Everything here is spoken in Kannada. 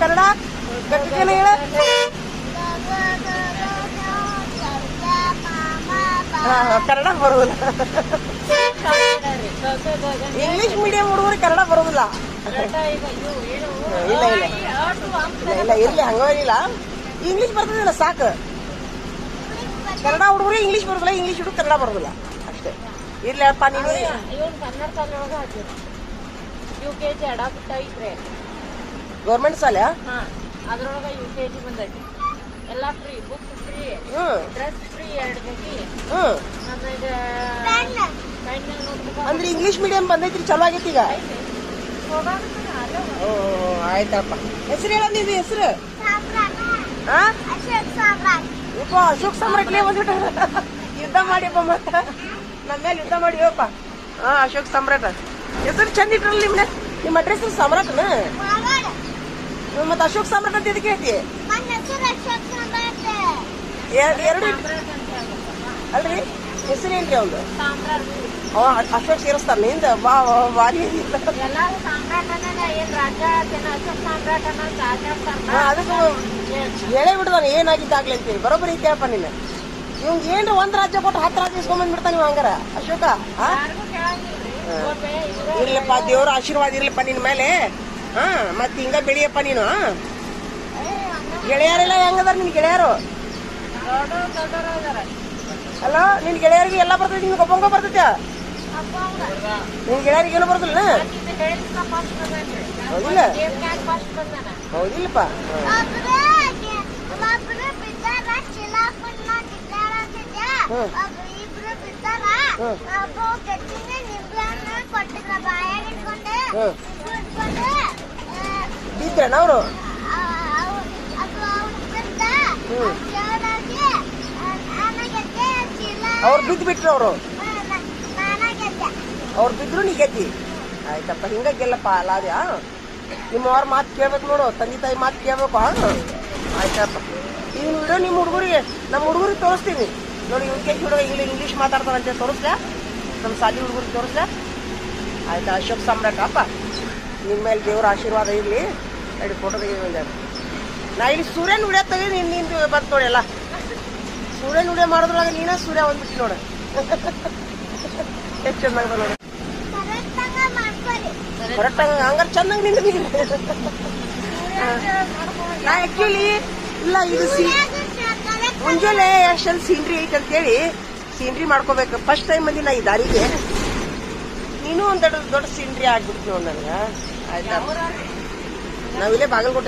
ಕನ್ನಡ ಗಟ್ಟಿಗೆನ ಹೇಳ ಕನ್ನಡ ಬರೋದಿಲ್ಲ ಇಂಗ್ಲಿಷ್ ಮೀಡಿಯಂ ಹುಡುಗರು ಕನ್ನಡ ಬರೋದಿಲ್ಲ ಇಲ್ಲ ಇಲ್ಲ. ಇಲ್ಲ ಇರ್ಲಿ ಹಂಗಿಲ್ಲ ಇಂಗ್ಲಿಷ್ ಬರ್ತದಿಲ್ಲ, ಸಾಕು. ಕನ್ನಡ ಹುಡುಗರು ಇಂಗ್ಲಿಷ್ ಬರುದಿಲ್ಲ ಇಂಗ್ಲಿಷ್ ಹುಡುಗ ಕನ್ನಡ ಬರೋದಿಲ್ಲ. ಅಷ್ಟೇ. ಇರ್ಲಿ ಅಪ್ಪ, ನೀನು. Kannada U K G adopt ಐತ್ರಿ ಗೌರ್ಮೆಂಟ್ ಶಾಲೆ ಹಾ ಅದ್ರೊಳಗ ಯು ಕೆ ಜಿ ಬಂದೈತಿ. ಎಲ್ಲ ಫ್ರೀ ಬುಕ್ ಫ್ರೀ ಹ್ಮ್. ಡ್ರೆಸ್ ಫ್ರೀ ಎರಡು ಜೊತೆ ಹ್ಮ್. ಆಮೇಲೆ ಪೆನ್ ನೋಟ್ಬುಕ್ ಅಂದ್ರೆ ಇಂಗ್ಲಿಷ್ ಮೀಡಿಯಂ ಬಂದೈತ್ರಿ ಚಲೋ ಆಗೈತಿ ಈಗ. ಓ ಆಯ್ತಪ್ಪ. ಹೆಸರು ಹೇಳ ನೀವು ಹೆಸರು? ಹಾ ಯಪ್ಪ ಅಶೋಕ್ ಸಾಮ್ರಾಟ್ಲೇ ಬಂದ್ಬಿಟ್ಟ ಯುದ್ಧ ಮಾಡಿಯಪ್ಪ ಮತ್ತ. ನಮ್ಮ ಮೇಲೆ ಯುದ್ಧ ಮಾಡಿವಪ್ಪ ಹಾ ಅಶೋಕ್ ಸಾಮ್ರಾಟ. ಹೆಸರು ಚಂದ ಇಟ್ರಲ್ಲ ನಿಮ್ನ. ನಿಮ್ಮ ಅಡ್ರೆಸ್ ಸಾಮ್ರಾಟ್ನ? ಮತ್ತೆ ಅಶೋಕ್ ಸಾಮ್ರಾಟ್ ಅಂತ ಇದಕ್ಕೆ ಹೇಳ್ತಿ ಎರಡು ಅಲ್ರಿ? ಹೆಸರೇನ್ರಿ ಅವ್ನು ಅಶೋಕ್ ಸೇರಿಸ್ತಾರ ನಿಂದ? ವಾರಿ ವಾ, ಐತಿ. ಅದಕ್ಕೆ ಹೇಳೇ ಬಿಡ್ದಾನ ಏನಾಗಿದ್ದಾಗ್ಲಿ ಅಂತೇಳಿ ಬರೋಬ್ಬರಿ ಐತೆಯಪ್ಪ ನೀನು ಇವಂಗ ಏನ್ರ ಒಂದ್ ರಾಜ್ಯ ಕೊಟ್ಟು ಹತ್ತು ರಾಜ್ಯ ಇಸ್ಕೊಂಡ್ ಬಿಡ್ತಾನ ಇವ ಹಂಗಾರ ಅಶೋಕ? ಇರ್ಲಪ್ಪ ದೇವ್ರ ಆಶೀರ್ವಾದ ಇರ್ಲಪ್ಪ ನಿನ್ ಮೇಲೆ. ಹಾ ಮತ್ ಹಿಂಗ ಬೆಳಿಯಪ್ಪ ನೀನು ಹಾ? ಗೆಳೆಯರೆಲ್ಲ ಹೆಂಗದಾರ ನಿನ್ ಗೆಳೆಯರು ದೊಡ್ಡ ದೊಡ್ಡವ್ರು ಇದಾರೆ ಅಲ್ಲ ನಿನ್ ಗೆಳೆಯರಿಗೆ ಎಲ್ಲ ಬರ್ತೈತಿ ನಿನ್ ಒಬ್ಬಂಗ ಬರ್ತೈತಿ ಅಪ್ಪ ಅವ್ರ ನಿನ್ ಗೆಳೆಯರಿಗೆ ಏನು ಬರ್ತಲ್ಲ ಆಕಿಂದ ಹೇಳಿದ್ನ ಫಸ್ಟ್ ಬಂದಾನ್ರಿ ಹೌದಿಲ್ಲ ಗೇಮ್ನ್ಯಾಗ ಫಸ್ಟ್ ಬಂದಾನ ಹೌದಿಲ್ಲಪ್ಪ ಹಾ. ಹ್ಮ್. ಬಿದ್ರಣ ಅವರು? ಅವ್ರು ಬಿದ್ದು ಬಿಟ್ರು ಅವರು. ಅವ್ರು ಬಿದ್ರು ನೀ ಗೆದ್ದಿ. ಆಯ್ತಪ್ಪ, ಹಿಂಗ ಗೆಲ್ಲಪ್ಪ ನಿಮ್ಮ ಅವ್ರ ಮಾತು ಕೇಳ್ಬೇಕು ನೋಡು, ತಂದೆ ತಾಯಿ ಮಾತು ಕೇಳ್ಬೇಕು ಆಯ್ತಪ್ಪ. ಈ ವಿಡಿಯೋ ನಿಮ್ಮ ಹುಡುಗರಿಗೆ ನಮ್ಮ ಹುಡುಗರಿಗೆ ತೋರಿಸ್ತೀನಿ. ನೋಡಿ ಯು ಕೆ ಹುಡುಗ ಇಲ್ಲಿ ಇಂಗ್ಲೀಷ್ ಮಾತಾಡ್ತಾರಂತೆ ತೋರಿಸ್ಲಾ? ನಮ್ಮ ಸಾಲಿ ಹುಡುಗರಿಗೆ ತೋರಿಸ್ಲಾ? ಆಯ್ತಾ, ಅಶೋಕ್ ಸಾಮ್ರಾಟ್, ಅಪ್ಪ. ನಿಮ್ಮ ಮೇಲೆ ದೇವ್ರ ಆಶೀರ್ವಾದ ಇರಲಿ. ನಡಿ ಫೋಟೋ ತೆಗೆದು ನಾ ಇಲ್ಲಿ ಸೂರ್ಯನ ವಿಡಿಯೋ ತೆಗೆದು ನೀನು ನಿಂದು ಬಂತು ನೋಡಿ ಎಲ್ಲ. ಸೂರ್ಯನ ವಿಡಿಯೋ ಮಾಡೋದ್ರೊಳಗೆ ನೀನ ಸೂರ್ಯ ಒಂದ್ಬಿಟ್ಟು ನೋಡು. ಎಷ್ಟು ಚೆನ್ನಾಗಿ ನೋಡಿ. ಕರೆಕ್ಟ್ ಹಂಗಾರೆ ಚೆನ್ನಾಗಿ ನಿಂತು ನಾ ಆಕ್ಚುಲಿ ಇಲ್ಲ, ಇದು ಮುಂಜಾನೆ ಎಷ್ಟೊಂದು ಸೀನ್ರಿ ಐತೆ ಅಂತೇಳಿ ಸೀನ್ರಿ ಮಾಡ್ಕೋಬೇಕು. ಫಸ್ಟ್ ಟೈಮ್ ಬಂದಿ ನಾ ಈ ದಾರಿಗೆ. ನೀನು ಒಂದ್ ದೊಡ್ಡ ದೊಡ್ಡ ಸೀನ್ರಿ ಆಗ್ಬಿಡ್ತು ನೋಡ್ ನನಗೆ. ಆಯ್ತಾ? না হইলে বাগলকোটে